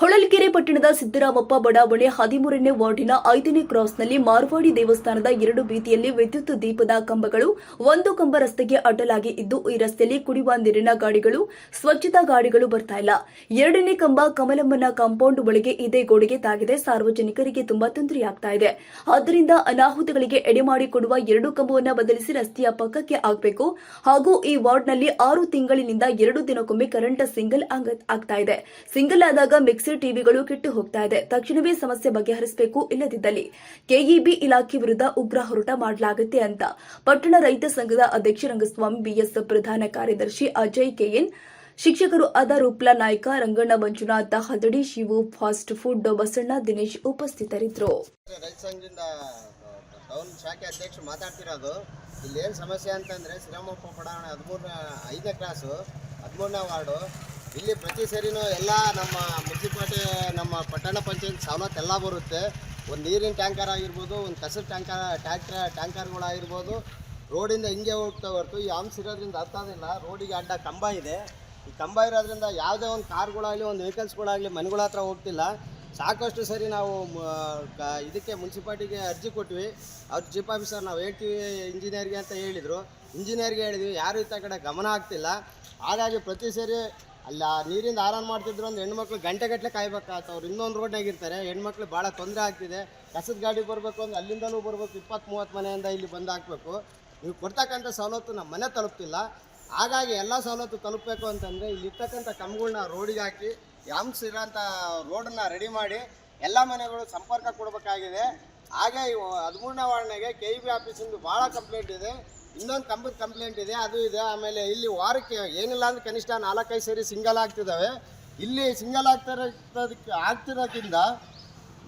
ಹೊಳಲ್ಕೆರೆ ಪಟ್ಟಣದ ಸಿದ್ದರಾಮಪ್ಪ ಬಡಾವಣೆ ಹದಿಮೂರನೇ ವಾರ್ಡಿನ ಐದನೇ ಕ್ರಾಸ್ನಲ್ಲಿ ಮಾರ್ವಾಡಿ ದೇವಸ್ಥಾನದ ಎರಡು ಬೀದಿಯಲ್ಲಿ ವಿದ್ಯುತ್ ದೀಪದ ಕಂಬಗಳು ಒಂದು ಕಂಬ ರಸ್ತೆಗೆ ಅಡ್ಡಲಾಗಿ ಇದ್ದು, ಈ ರಸ್ತೆಯಲ್ಲಿ ಕುಡಿಯುವ ನೀರಿನ ಗಾಡಿಗಳು, ಸ್ವಚ್ಛತಾ ಗಾಡಿಗಳು ಬರ್ತಾ ಇಲ್ಲ. ಎರಡನೇ ಕಂಬ ಕಮಲಮ್ಮನ ಕಾಂಪೌಂಡ್ ಒಳಗೆ ಇದೇ ಗೋಡೆಗೆ ತಾಗಿದೆ. ಸಾರ್ವಜನಿಕರಿಗೆ ತುಂಬಾ ತೊಂದರೆಯಾಗ್ತಾ ಇದೆ. ಆದ್ದರಿಂದ ಅನಾಹುತಗಳಿಗೆ ಎಡೆಮಾಡಿಕೊಡುವ ಎರಡು ಕಂಬವನ್ನು ಬದಲಿಸಿ ರಸ್ತೆಯ ಪಕ್ಕಕ್ಕೆ ಆಗಬೇಕು ಹಾಗೂ ಈ ವಾರ್ಡ್ನಲ್ಲಿ ಆರು ತಿಂಗಳಿನಿಂದ ಎರಡು ದಿನಕ್ಕೊಮ್ಮೆ ಕರೆಂಟ್ ಸಿಂಗಲ್ ಆಗ- ಆಗ್ತಾ ಇದೆ. ಸಿಂಗಲ್ ಆದಾಗ ಮಿಕ್ಸಿ ಟಿವಿಗಳು ಕೆಟ್ಟು ಹೋಗ್ತಾ ಇದೆ. ತಕ್ಷಣವೇ ಸಮಸ್ಯೆ ಬಗೆಹರಿಸಬೇಕು ಇಲ್ಲದಿದ್ದಲ್ಲಿ ಕೆಇಬಿ ಇಲಾಖೆ ವಿರುದ್ಧ ಉಗ್ರ ಹೋರಾಟ ಮಾಡಲಾಗುತ್ತೆ ಅಂತ ಪಟ್ಟಣ ರೈತ ಸಂಘದ ಅಧ್ಯಕ್ಷ ರಂಗಸ್ವಾಮಿ ಬಿಎಸ್ ಪ್ರಧಾನ ಕಾರ್ಯದರ್ಶಿ ಅಜಯ್ ಕೆಎನ್, ಶಿಕ್ಷಕರು ಆದ ರೂಪ್ಲಾ ನಾಯ್ಕ, ರಂಗಣ್ಣ ಮಂಜುನಾಥ ಹದಡಿ, ಶಿವು ಫಾಸ್ಟ್ ಫುಡ್, ಬಸಣ್ಣ ದಿನೇಶ್ ಉಪಸ್ಥಿತರಿದ್ದರು. ಟೌನ್ ಶಾಖೆ ಅಧ್ಯಕ್ಷ ಮಾತಾಡ್ತಿರೋದು ಇಲ್ಲಿ ಏನು ಸಮಸ್ಯೆ ಅಂತಂದರೆ ಶ್ರೀರಾಮಪ್ಪ ಬಡಾವಣೆ ಹದಿಮೂರನೇ, ಐದನೇ ಕ್ಲಾಸು ಹದಿಮೂರನೇ ವಾರ್ಡು ಇಲ್ಲಿ ಪ್ರತಿ ಸರಿನೂ ಎಲ್ಲ ನಮ್ಮ ಮುನ್ಸಿಪಾಲ್ಟಿ, ನಮ್ಮ ಪಟ್ಟಣ ಪಂಚಾಯತ್ ಸವಲತ್ತು ಎಲ್ಲ ಬರುತ್ತೆ. ಒಂದು ನೀರಿನ ಟ್ಯಾಂಕರ್ ಆಗಿರ್ಬೋದು, ಒಂದು ಕಸದ ಟ್ಯಾಂಕರ್, ಟ್ಯಾಕ್ಟರ್ ಟ್ಯಾಂಕರ್ಗಳಾಗಿರ್ಬೋದು ರೋಡಿಂದ ಹಿಂಗೆ ಹೋಗ್ತಾ ಹೊರತು, ಈ ಹಂಪ್ಸ್ ಇರೋದ್ರಿಂದ ಅರ್ಥದಿಲ್ಲ ರೋಡಿಗೆ ಅಡ್ಡ ಕಂಬ ಇದೆ. ಈ ಕಂಬ ಇರೋದ್ರಿಂದ ಯಾವುದೇ ಒಂದು ಕಾರ್ಗಳಾಗಲಿ, ಒಂದು ವೆಹಿಕಲ್ಸ್ಗಳಾಗಲಿ ಮನೆಗಳ ಹತ್ರ ಹೋಗ್ತಿಲ್ಲ. ಸಾಕಷ್ಟು ಸರಿ ನಾವು ಇದಕ್ಕೆ ಮುನ್ಸಿಪಾಲ್ಟಿಗೆ ಅರ್ಜಿ ಕೊಟ್ವಿ. ಅವ್ರ ಚೀಫ್ ಆಫೀಸರ್ ನಾವು ಹೇಳ್ತೀವಿ ಇಂಜಿನಿಯರ್ಗೆ ಅಂತ ಹೇಳಿದರು. ಇಂಜಿನಿಯರ್ಗೆ ಹೇಳಿದ್ವಿ, ಯಾರು ಇತ್ತ ಕಡೆ ಗಮನ ಆಗ್ತಿಲ್ಲ ಹಾಗಾಗಿ ಪ್ರತಿ ಸರಿ ಅಲ್ಲ, ನೀರಿಂದ ಆರಾನ್ ಮಾಡ್ತಿದ್ರು ಅಂದ್ರೆ ಹೆಣ್ಮಕ್ಳು ಗಂಟೆಗಟ್ಟಲೆ ಕಾಯ್ಬೇಕಾಗ್ತವೆ ಅವ್ರು ಇನ್ನೊಂದು ರೋಡ್ನಾಗ ಇರ್ತಾರೆ. ಹೆಣ್ಮಕ್ಳು ಭಾಳ ತೊಂದರೆ ಆಗ್ತಿದೆ. ಕಸದ ಗಾಡಿ ಬರಬೇಕು ಅಂದ್ರೆ ಅಲ್ಲಿಂದಲೂ ಬರಬೇಕು. ಇಪ್ಪತ್ತು ಮೂವತ್ತು ಮನೆಯಿಂದ ಇಲ್ಲಿ ಬಂದು ಹಾಕ್ಬೇಕು. ನೀವು ಕೊಡ್ತಕ್ಕಂಥ ಸವಲತ್ತು ನಮ್ಮ ಮನೆ ತಲುಪ್ತಿಲ್ಲ. ಹಾಗಾಗಿ ಎಲ್ಲ ಸವಲತ್ತು ತಲುಪಬೇಕು ಅಂತಂದರೆ ಇಲ್ಲಿರ್ತಕ್ಕಂಥ ಕಂಬಗಳನ್ನ ರೋಡಿಗೆ ಹಾಕಿ ಯಾಂಸ್ ಇರೋಂಥ ರೋಡನ್ನ ರೆಡಿ ಮಾಡಿ ಎಲ್ಲ ಮನೆಗಳು ಸಂಪರ್ಕ ಕೊಡಬೇಕಾಗಿದೆ. ಹಾಗೆ ಹದಿಮೂರನೇ ವಾರ್ಡ್ನಾಗೆ ಕೆ ಇ ಬಿ ಆಫೀಸಿಂದು ಭಾಳ ಕಂಪ್ಲೇಂಟ್ ಇದೆ. ಇನ್ನೊಂದು ಕಂಬದ ಕಂಪ್ಲೇಂಟ್ ಇದೆ, ಅದು ಇದೆ. ಆಮೇಲೆ ಇಲ್ಲಿ ವಾರಕ್ಕೆ ಏನಿಲ್ಲ ಅಂದ್ರೆ ಕನಿಷ್ಠ ನಾಲ್ಕೈದು ಸರಿ ಸಿಂಗಲ್ ಆಗ್ತಿದ್ದಾವೆ ಇಲ್ಲಿ ಸಿಂಗಲ್ ಆಗ್ತಿರೋದಕ್ಕೆ ಆಗ್ತಿರೋದ್ರಿಂದ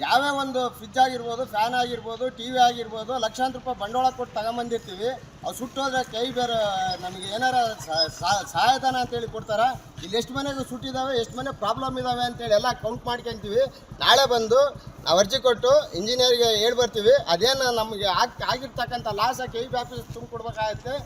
ಯಾವ್ಯಾವ ಒಂದು ಫ್ರಿಜ್ ಆಗಿರ್ಬೋದು ಫ್ಯಾನ್ ಆಗಿರ್ಬೋದು ಟಿ ವಿ ಆಗಿರ್ಬೋದು, ಲಕ್ಷಾಂತರ ರೂಪಾಯಿ ಬಂಡವಾಳ ಕೊಟ್ಟು ತಗೊಂಬಂದಿರ್ತೀವಿ. ಅವು ಸುಟ್ಟೋದ್ರೆ ಕೈ ಬೇರೆ, ನಮಗೆ ಏನಾರ ಸಹಾಯಧನ ಅಂತೇಳಿ ಕೊಡ್ತಾರ. ಇಲ್ಲಿ ಎಷ್ಟು ಮನೆಗೆ ಸುಟ್ಟಿದ್ದಾವೆ ಎಷ್ಟು ಮನೆ ಪ್ರಾಬ್ಲಮ್ ಇದ್ದಾವೆ ಅಂತೇಳಿ ಎಲ್ಲ ಕೌಂಟ್ ಮಾಡ್ಕೊಂತೀವಿ. ನಾಳೆ ಬಂದು ನಾವು ಅರ್ಜಿ ಕೊಟ್ಟು ಇಂಜಿನಿಯರ್ಗೆ ಹೇಳಿ ಬರ್ತೀವಿ. ಅದೇನು ನಮಗೆ ಆಗ್, ಆಗಿರ್ತಕ್ಕಂಥ ಲಾಸ ಕೈ ಬಿ ಆಫೀಸ್ ತುಂಬಿಕೊಡ್ಬೇಕಾಗತ್ತೆ.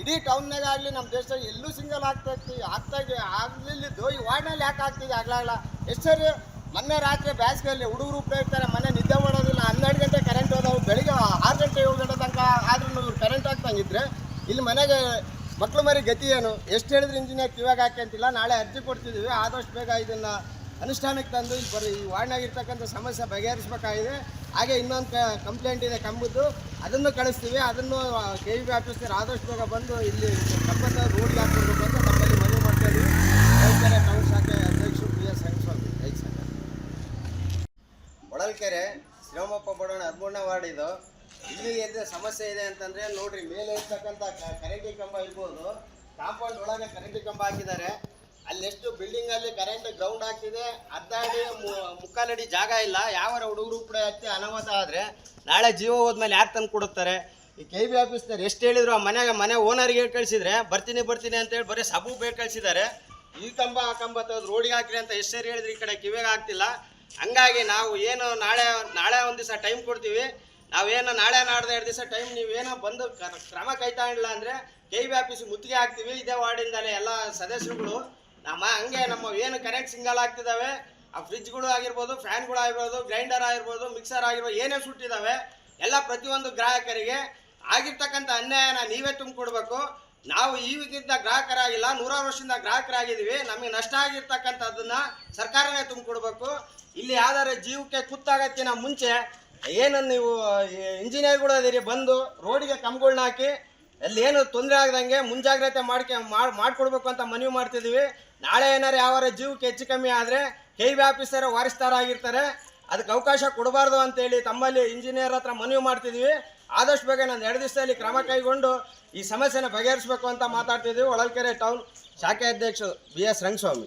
ಇಡೀ ಟೌನ್ನಾಗ ಆಗಲಿ ನಮ್ಮ ದೇಶದಾಗ ಎಲ್ಲೂ ಸಿಂಗಲ್ ಆಗ್ತಾ ಆಗ್ತಾಗೆ ಆಗಲಿಲ್ಲಿದ್ದು ಈ ವಾರ್ಡ್ನಲ್ಲಿ ಯಾಕೆ ಆಗ್ತಿದೆ ಆಗ್ಲಾಗಲ್ಲ ಎಷ್ಟು ಸರಿ ಮೊನ್ನೆ ರಾತ್ರಿ ಬೇಸಿಗೆಯಲ್ಲಿ ಹುಡುಗರು ಉಪಯೋಗಿಸ್ತಾರೆ ಮನೆ ನಿದ್ದೆ ಮಾಡೋದಿಲ್ಲ, ಹನ್ನೆರಡು ಗಂಟೆ ಕರೆಂಟ್ ಹೋದವು, ಬೆಳಿಗ್ಗೆ ಆರು ಗಂಟೆ ಏಳು ಗಂಟೆ ತನಕ ಆದ್ರೂ ಕರೆಂಟ್ ಹಾಕ್ತಂಗಿದ್ರೆ ಇಲ್ಲಿ ಮನೆಗೆ ಮಕ್ಳು ಮರಿ ಗತಿ ಏನು? ಎಷ್ಟು ಹೇಳಿದ್ರೆ ಇಂಜಿನಿಯರ್ ಕಿವಾಗ ಹಾಕ್ಯಂತಿಲ್ಲ ನಾಳೆ ಅರ್ಜಿ ಕೊಡ್ತಿದ್ದೀವಿ ಆದಷ್ಟು ಬೇಗ ಇದನ್ನು ಅನುಷ್ಠಾನಕ್ಕೆ ತಂದು ಇಲ್ಲಿ ಬರೀ ಈ ವಾರ್ಡ್ನಾಗ ಇರ್ತಕ್ಕಂಥ ಸಮಸ್ಯೆ ಬಗೆಹರಿಸಬೇಕಾಗಿದೆ. ಹಾಗೆ ಇನ್ನೊಂದು ಕಂಪ್ಲೇಂಟ್ ಇದೆ ಕಂಬದ್ದು. ಅದನ್ನು ಕಳಿಸ್ತೀವಿ. ಅದನ್ನು ಕೆ ವಿ ಆಫೀಸರ್ ಆದಷ್ಟು ಬೇಗ ಬಂದು ಇಲ್ಲಿ ಕಂಬದ ರೋಡ್ಗೆ ಹಾಕ್ಕೊಡ್ಬೇಕು ಅಂತ ನಮ್ಮಲ್ಲಿ ಮನವಿ ಮಾಡ್ತಾ ಇದ್ದೀವಿ ಹೊಳಲ್ಕೆರೆ ಟೌನ್ ಶಾಖೆ ಅಧ್ಯಕ್ಷರು ಪಿ ಎಸ್ ರಂಗಸ್ವಾಮಿ ರೈತ ಸಂಘ ಹೊಳಲ್ಕೆರೆ ಶ್ರೀರಾಮಪ್ಪ ಬಡೋಣ ಹದಿಮೂರನೇ ವಾರ್ಡ್ ಇದು. ಇಲ್ಲಿ ಎದ್ದು ಸಮಸ್ಯೆ ಇದೆ ಅಂತಂದ್ರೆ ನೋಡ್ರಿ, ಮೇಲೆ ಇರ್ತಕ್ಕಂಥ ಕರೆಂಟಿ ಕಂಬ ಇರ್ಬೋದು, ಕಾಂಪೌಂಡ್ ಒಳಗೆ ಕರೆಂಟಿ ಕಂಬ ಹಾಕಿದ್ದಾರೆ. ಅಲ್ಲಿ ಎಷ್ಟು ಬಿಲ್ಡಿಂಗ್ ಅಲ್ಲಿ ಕರೆಂಟ್ ಗ್ರೌಂಡ್ ಹಾಕಿದೆ ಅರ್ಧ ಅಡಿ ಮು- ಮುಕ್ಕಾಲಡಿ ಜಾಗ ಇಲ್ಲ. ಯಾವ ಹುಡುಗರು ಕೂಡ ಹತ್ತಿ ಅನಾಹುತ ಆದ್ರೆ ನಾಳೆ ಜೀವ ಹೋದ್ಮೇಲೆ ಯಾಕೆ ತಂದು ಕೊಡುತ್ತಾರೆ? ಈ ಕೆ ಬಿ ಆಫೀಸ್ನವ್ರು ಎಷ್ಟು ಹೇಳಿದ್ರು ಆ ಮನೆಗೆ ಮನೆ ಓನರ್ಗೆ ಹೇಳಿ ಕಳಿಸಿದ್ರೆ, ಬರ್ತೀನಿ ಬರ್ತೀನಿ ಅಂತೇಳಿ ಬರೀ ಸಬು ಬೇಕು ಕಳಿಸಿದ್ದಾರೆ. ಈ ಕಂಬ, ಆ ಕಂಬ ತೆಗೆದು ರೋಡಿಗೆ ಹಾಕಿರಿ ಅಂತ ಎಷ್ಟು ಸರಿ ಹೇಳಿದ್ರೆ ಈ ಕಡೆ ಕಿವಿಗೆ ಆಗ್ತಿಲ್ಲ. ಹಂಗಾಗಿ ನಾವು ಏನು ನಾಳೆ ನಾಳೆ ಒಂದು ದಿವಸ ಟೈಮ್ ಕೊಡ್ತೀವಿ. ನಾವೇನು ನಾಳೆ, ನಾಡ್ದು ಎರಡು ದಿವಸ ಟೈಮ್ ನೀವೇನೋ ಬಂದು ಕ- ಕ್ರಮ ಕೈ ಇಲ್ಲ ಅಂದರೆ ಕೆ ಬಿ ಆಫೀಸ್ ಮುತ್ತಿಗೆ ಹಾಕ್ತೀವಿ. ಇದೇ ವಾರ್ಡಿಂದಲೇ ಎಲ್ಲ ಸದಸ್ಯರುಗಳು. ನಮ್ಮ ಹಂಗೆ ನಮ್ಮ ಏನು ಕರೆಂಟ್ ಸಿಂಗಲ್ ಆಗ್ತಿದ್ದಾವೆ ಆ ಫ್ರಿಜ್ಗಳು ಆಗಿರ್ಬೋದು ಫ್ಯಾನ್ಗಳು ಆಗಿರ್ಬೋದು ಗ್ರೈಂಡರ್ ಆಗಿರ್ಬೋದು ಮಿಕ್ಸರ್ ಆಗಿರ್ಬೋದು, ಏನೇ ಸುಟ್ಟಿದ್ದಾವೆ ಎಲ್ಲ ಪ್ರತಿಯೊಂದು ಗ್ರಾಹಕರಿಗೆ ಆಗಿರ್ತಕ್ಕಂಥ ಅನ್ಯಾಯನ ನೀವೇ ತುಂಬಿಕೊಡ್ಬೇಕು. ನಾವು ಈಗಿದ್ದ ಗ್ರಾಹಕರಾಗಿಲ್ಲ, ನೂರಾರು ವರ್ಷದಿಂದ ಗ್ರಾಹಕರಾಗಿದ್ದೀವಿ. ನಮಗೆ ನಷ್ಟ ಆಗಿರ್ತಕ್ಕಂಥದ್ದನ್ನ ಸರ್ಕಾರನೇ ತುಂಬಿಕೊಡ್ಬೇಕು. ಇಲ್ಲಿ ಯಾವ್ದಾರ ಜೀವಕ್ಕೆ ಕುತ್ತಾಗತ್ತಿನ ಮುಂಚೆ ಏನು ನೀವು ಇಂಜಿನಿಯರ್ಗಳು ಅದೀರಿ, ಬಂದು ರೋಡಿಗೆ ಕಂಬಗಳನ್ನ ಹಾಕಿ, ಅಲ್ಲಿ ಏನು ತೊಂದರೆ ಆಗದಂಗೆ ಮುಂಜಾಗ್ರತೆ ಮಾಡ್ಕೆ, ಮಾಡಿ, ಮಾಡ್ಕೊಡ್ಬೇಕು ಅಂತ ಮನವಿ ಮಾಡ್ತಿದ್ದೀವಿ. ನಾಳೆ ಏನಾರು ಯಾವಾರ ಜೀವಕ್ಕೆ ಹೆಚ್ಚು ಕಮ್ಮಿ ಆದರೆ ಕೆ ಬಿ ಆಫೀಸರ್ ವಾರಿಸ್ತಾರಾಗಿರ್ತಾರೆ. ಅದಕ್ಕೆ ಅವಕಾಶ ಕೊಡಬಾರ್ದು ಅಂತೇಳಿ ತಮ್ಮಲ್ಲಿ ಇಂಜಿನಿಯರ್ ಹತ್ರ ಮನವಿ ಮಾಡ್ತಿದ್ದೀವಿ. ಆದಷ್ಟು ಬೇಗ ನಾನು ಎರಡು ದಿವಸದಲ್ಲಿ ಕ್ರಮ ಕೈಗೊಂಡು ಈ ಸಮಸ್ಯೆನ ಬಗೆಹರಿಸಬೇಕು ಅಂತ ಮಾತಾಡ್ತಿದ್ದೀವಿ ಹೊಳಲ್ಕೆರೆ ಟೌನ್ ಶಾಖೆ ಅಧ್ಯಕ್ಷರು ಬಿ ಎಸ್ ರಂಗಸ್ವಾಮಿ.